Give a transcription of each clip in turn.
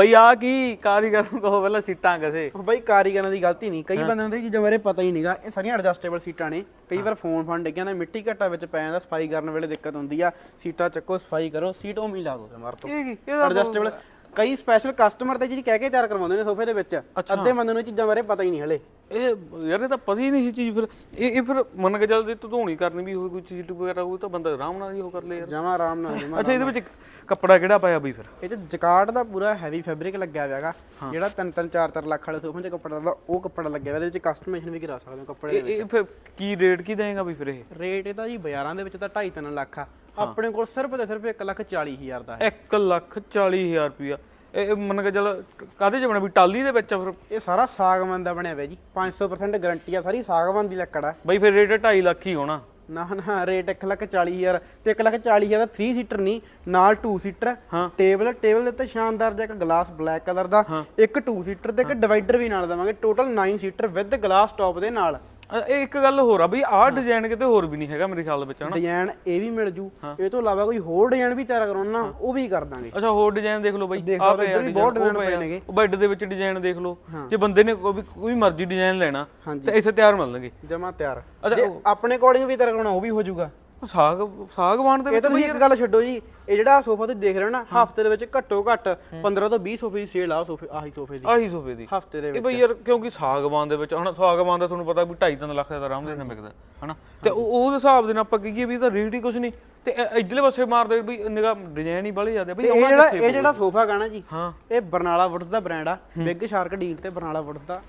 ਬਈ ਆ ਕੀ ਕਾਰੀਗਰ ਨੂੰ ਕਹੋ ਪਹਿਲਾਂ ਸੀਟਾਂ ਕਸੇ। ਉਹ ਬਾਈ ਕਾਰੀਗਰਾਂ ਦੀ ਗਲਤੀ ਨਹੀਂ। ਕਈ ਬੰਦੇ ਹੁੰਦੇ ਚੀਜ਼ਾਂ ਬਾਰੇ ਪਤਾ ਹੀ ਨਹੀਂਗਾ। ਇਹ ਸਾਰੀਆਂ ਐਡਜਸਟੇਬਲ ਸੀਟਾਂ ਨੇ। ਕਈ ਵਾਰ ਫੋਨ ਫੰਡ ਡਿੱਗਿਆ ਨਾ ਮਿੱਟੀ ਘੱਟਾ ਵਿੱਚ ਪੈ ਜਾਂਦਾ ਸਫ਼ਾਈ ਕਰਨ ਵੇਲੇ ਦਿੱਕਤ ਹੁੰਦੀ ਆ। ਸੀਟਾਂ ਚੱਕੋ ਸਫ਼ਾਈ ਕਰੋ। ਸੀਟ ਉਵੇਂ ਹੀ ਲਾ ਦੋ ਮਾਰ ਤੋਂ ਇਹ ਕੀ? ਇਹਦਾ ਐਡਜਸਟੇਬਲ ਕਈ ਸਪੈਸ਼ਲ ਕਸਟਮਰ ਤੇ ਜਿਹੜੀ ਕਹਿ ਕੇ ਤਿਆਰ ਕਰਵਾਉਂਦੇ ਨੇ ਸੋਫੇ ਦੇ ਵਿੱਚ ਅੱਧੇ ਬੰਦੇ ਨੂੰ ਇਹ ਚੀਜ਼ਾਂ ਬਾਰੇ ਪਤਾ ਹੀ ਨਹੀਂ ਹਲੇ। ਇਹ ਯਾਰ ਇਹ ਤਾਂ ਪਤਾ ਹੀ ਨਹੀਂ ਸੀ ਚੀਜ਼ ਫਿਰ। ਇਹ ਇਹ ਫਿਰ ਮੰਨ ਕੇ ਚੱਲ ਜੇ ਧੋਣੀ ਕਰਨੀ ਵੀ ਹੋਵੇ ਕੋਈ ਚੀਜ਼ ਵਗੈਰਾ ਹੋਵੇ ਤਾਂ ਬੰਦਾ ਆਰਾਮ ਨਾਲ ਹੀ ਉਹ ਕਰ ਲੇ ਯਾਰ। ਜਮਾ ਆਰਾਮ ਨਾਲ ਜਮਾ ਅੱਛਾ ਇਹਦੇ ਵਿੱਚ ਕੱਪੜਾ ਕਿਹੜਾ ਪਾਇਆ ਬਈ ਫਿਰ? ਇਹ ਤੇ ਜਕਾਰਡ ਦਾ ਪੂਰਾ ਹੈਵੀ ਫੈਬਰਿਕ ਲੱਗਿਆ ਹੋਇਆ ਹੈਗਾ। ਜਿਹੜਾ 3 3 4 4 ਲੱਖ ਵਾਲੇ ਸੋਫੇ 'ਚ ਕੱਪੜਾ ਦਾ ਉਹ ਕੱਪੜਾ ਲੱਗਿਆ ਹੋਇਆ ਇਹਦੇ ਵਿੱਚ ਕਸਟਮਾਈਜ਼ੇਸ਼ਨ ਵੀ ਕਰਾ ਸਕਦੇ ਹੋ ਕੱਪੜੇ ਇਹ ਇਹ ਫਿਰ ਕੀ ਰੇਟ ਕੀ ਦੇਗਾ ਬਈ ਫਿਰ ਇਹ? ਰੇਟ ਇਹਦਾ ਜੀ ਬਾਜ਼ਾਰਾਂ ਦੇ ਵਿੱਚ ਤਾਂ 2.5 3 ਲੱਖ ਆ। ਆਪਣੇ ਕੋਲ ਸਿਰਫ ਤੇ ਸਿਰਫ 1 ਲੱਖ 40 ਹਜ਼ਾਰ ਦਾ ਹੈ। 1 ਲੱਖ 40 ਹਜ਼ਾਰ ਰੁਪਿਆ ਇਹ ਮੰਨ ਕੇ ਚੱਲ ਕਾਦੇ ਚ ਬਣਾ ਵੀ ਟਾਲੀ ਦੇ ਵਿੱਚ ਫਿਰ? ਇਹ ਸਾਰਾ ਸਾਗਵਾਨ ਦਾ ਬਣਿਆ ਹੋਇਆ ਜੀ। 500% ਗਾਰੰਟੀ ਆ ਸਾਰੀ ਸਾਗਵਾਨ ਦੀ ਲੱਕੜ ਆ। ਬਈ ਫਿਰ ਰੇਟ 2.5 ਲੱਖ ਹੀ ਹੋਣਾ। ਨਾ ਨਾ ਰੇਟ 1 ਲੱਖ 40 ਹਜ਼ਾਰ। ਤੇ 1 ਲੱਖ 40 ਹਜ਼ਾਰ ਦਾ 3 ਸੀਟਰ ਨਹੀਂ ਨਾਲ 2 ਸੀਟਰ। ਟੇਬਲ ਟੇਬਲ ਦੇ ਉੱਤੇ ਸ਼ਾਨਦਾਰ ਜਿਹਾ ਇੱਕ ਗਲਾਸ ਬਲੈਕ ਕਲਰ ਦਾ। ਇੱਕ 2 ਸੀਟਰ ਤੇ ਇੱਕ ਡਿਵਾਈਡਰ ਵੀ ਨਾਲ ਦੇਵਾਂਗੇ। Total 9 seater with glass top ਦੇ ਨਾਲ। ਇਹ ਇੱਕ ਗੱਲ ਹੋਰ ਆ ਬਈ ਆਹ ਡਿਜ਼ਾਈਨ ਕਿਤੇ ਹੋਰ ਵੀ ਨਹੀਂ ਹੈਗਾ ਮੇਰੇ ਖਿਆਲ ਵਿੱਚ ਹਨਾ? ਡਿਜ਼ਾਈਨ ਇਹ ਵੀ ਮਿਲ ਜੂ। ਇਹ ਤੋਂ ਇਲਾਵਾ ਕੋਈ ਹੋਰ ਡਿਜ਼ਾਈਨ ਵੀ ਤਿਆਰ ਕਰਾਉਣਾ ਉਹ ਵੀ ਕਰ ਦਾਂਗੇ। ਅੱਛਾ ਹੋਰ ਡਿਜ਼ਾਈਨ ਦੇਖ ਲਓ ਬਈ। ਆਹ ਪਏ ਆ ਬਹੁਤ design ਪਏ ਨੇਗੇ। ਉਹ ਬੈੱਡ ਦੇ ਵਿੱਚ ਡਿਜ਼ਾਈਨ ਦੇਖ ਲਓ। ਜੇ ਬੰਦੇ ਨੇ ਕੋਈ ਕੋਈ ਮਰਜ਼ੀ ਡਿਜ਼ਾਈਨ ਲੈਣਾ। ਤੇ ਇੱਥੇ ਤਿਆਰ ਮਿਲਣਗੇ। ਜਮਾ ਤਿਆਰ। ਅੱਛਾ, ਆਪਣੇ ਅਕੋਰਡਿੰਗ ਵੀ ਤਿਆਰ ਕਰਾਉਣਾ ਉਹ ਵੀ ਹੋ ਜਾਊਗਾ ਸਾਗ ਸਾਗਵਾਨ ਦੇ ਇਹ ਵਿੱਚ ਤਾਂ ਤੁਸੀਂ ਇੱਕ ਗੱਲ ਛੱਡੋ ਜੀ ਇਹ ਜਿਹੜਾ ਸੋਫਾ ਤੁਸੀਂ ਦੇਖ ਰਹੇ ਹੋ ਨਾ ਹਫ਼ਤੇ ਦੇ ਵਿੱਚ ਘੱਟੋ ਘੱਟ 15 ਤੋਂ 20 ਸੋਫੇ ਦੀ ਸੇਲ ਆ ਸੋਫੇ ਆਹੀ ਸੋਫੇ ਦੀ। ਆਹੀ ਸੋਫੇ ਦੀ। ਹਫ਼ਤੇ ਦੇ ਇਹ ਵਿੱਚ। ਬਈ ਯਾਰ ਕਿਉਂਕਿ ਸਾਗਵਾਨ ਦੇ ਵਿੱਚ ਹੁਣ ਸਾਗਵਾਨ ਦਾ ਤੁਹਾਨੂੰ ਪਤਾ ਵੀ 2.5 ਲੱਖ ਦਾ ਆਰਾਮ ਦੇ ਨਾਲ ਵਿਕਦਾ ਹਨਾ। ਤੇ ਉਹ ਉਹਦੇ ਹਿਸਾਬ ਦੇ ਨਾਲ ਆਪਾਂ ਕਹੀਏ ਵੀ ਇਹਦਾ ਰੇਟ ਹੀ ਕੁਝ ਨਹੀਂ। ਤੇ ਇਹ ਇਧਰਲੇ ਪਾਸੇ ਮਾਰਦੇ ਵੀ ਨਿਗਾ ਡਿਜ਼ਾਈਨ ਹੀ ਬੜੇ ਜ਼ਿਆਦਾ ਬਈ ਇਹ ਜਿਹੜਾ ਇਹ ਜਿਹੜਾ ਸੋਫਾ ਗਾਣਾ ਜੀ ਹਾਂ। ਇਹ ਬਰਨਾਲਾ ਵੁੱਡਸ ਦਾ ਬ੍ਰਾਂਡ ਆ। ਬਿਗ ਸ਼ਾਰਕ ਡੀਲ ਤੇ ਬਰਨਾਲਾ ਵੁੱਡਸ ਦਾ।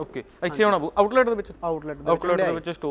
ਓਕੇ ਇੱਥੇ ਆਉਣਾ ਆਊਟਲੈਟ ਦੇ ਵਿੱਚ? ਆਊਟਲੈਟ ਦਾ ਆਊਟਲੈਟ ਦੇ ਵਿੱਚ ਸਟੋਰ